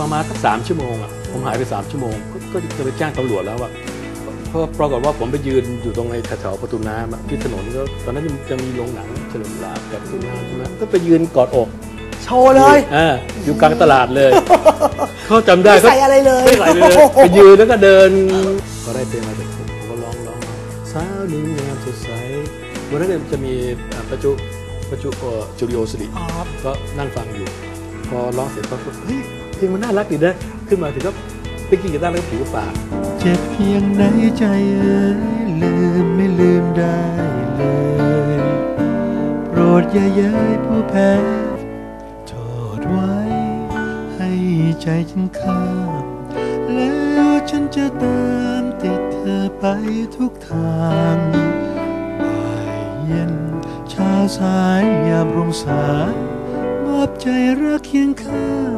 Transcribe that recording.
ประมาณสักสามชั่วโมงอะผมหายไปสามชั่วโมงก็ก็จะไปแจ้งตำรวจแล้วว่าเพราะปรากฏว่าผมไปยืนอยู่ตรงไอ้แถวๆประตูน้ำอะที่ถนนก็ตอนนั้นจะมีโรงหนังเฉลิมลากับประตูน้ำใช่ไหมก็ไปยืนกอดอกโชว์เลยอ่าอยู่กลางตลาดเลยเขาจำได้ไม่ก็ใส่อะไรเลยไม่ใส่เลยไปยืนแล้วก็เดินก็ได้เพลงมาจากผมผมก็ร้องร้องสาวนิ่งงามสดใสวันนั้นเนี่ยจะมีอ่าประจุประจุเอ่อจูดิโอสติอ๋อก็นั่งฟังอยู่ พอร้องเสร็จก็เฮ้ย เพลงมันน่ารักดีนะ ขึ้นมาถึงก็ไปกินกีตาร์แล้วก็ผิวปากเจ็บเพียงไหนใจเอ่ยลืมไม่ลืมได้เลยโปรดอย่าเย้ยผู้แพ้โทษไว้ ให้ใจฉันข้ามแล้วฉันจะตามติดเธอไปทุกทางบ่ายเย็นชาสายยามรุ่งสายมอบใจรักเคียงข้าง